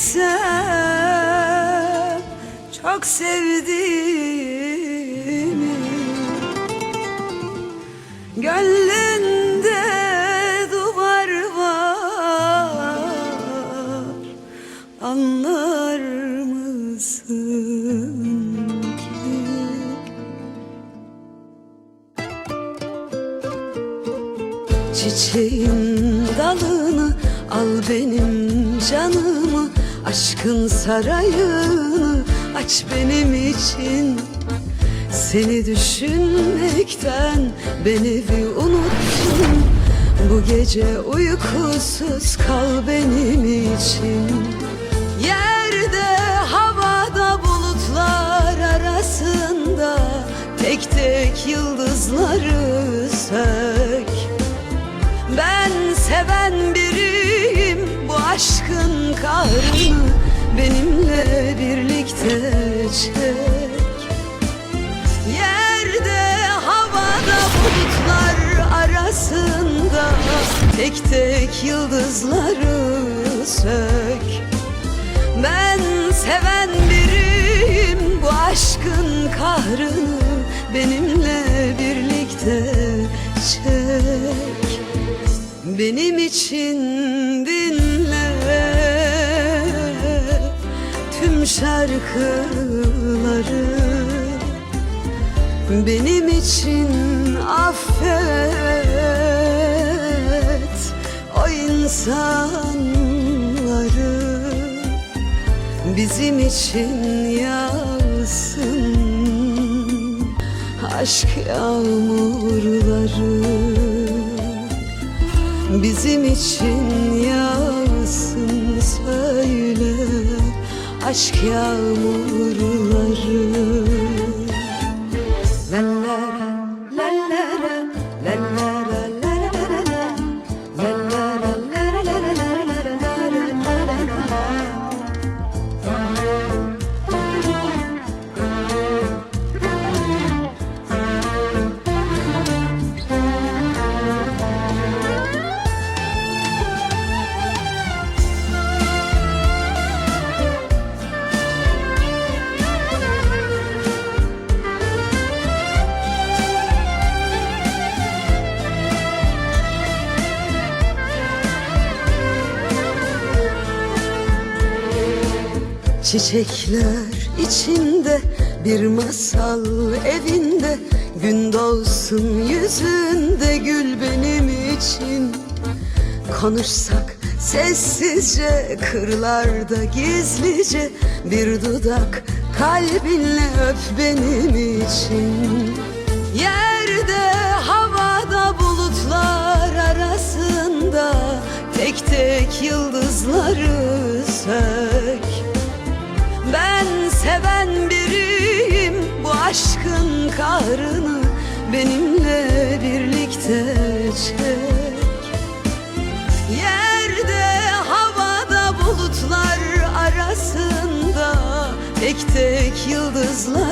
bilsem çok sevdiğimi Gönlünde duvar var Anlar mısın? Çiçeğin dalını al benim canımı Aşkın sarayını aç benim için. Seni düşünmekten beni bir unuttum. Bu gece uykusuz kal benim için. Yerde havada bulutlar arasında Tek tek yıldızları kahrını benimle birlikte çek Yerde havada bulutlar arasında tek tek yıldızları sök. Ben seven biriyim bu aşkın kahrını benimle birlikte çek. Benim için dinle şarkıları Benim için affet. O insanları Bizim için yağsın aşk yağmurları Bizim için yağsın aşk yağmurları Çiçekler içinde bir masal evinde. Gün doğsun yüzünde gül benim için. Konuşsak sessizce kırlarda gizlice. Bir dudak kalbinle öp benim için. Yerde havada bulutlar arasında Tek tek yıldızları seven biriyim bu aşkın kahrını benimle birlikte çek. Yerde havada bulutlar arasında tek tek yıldızları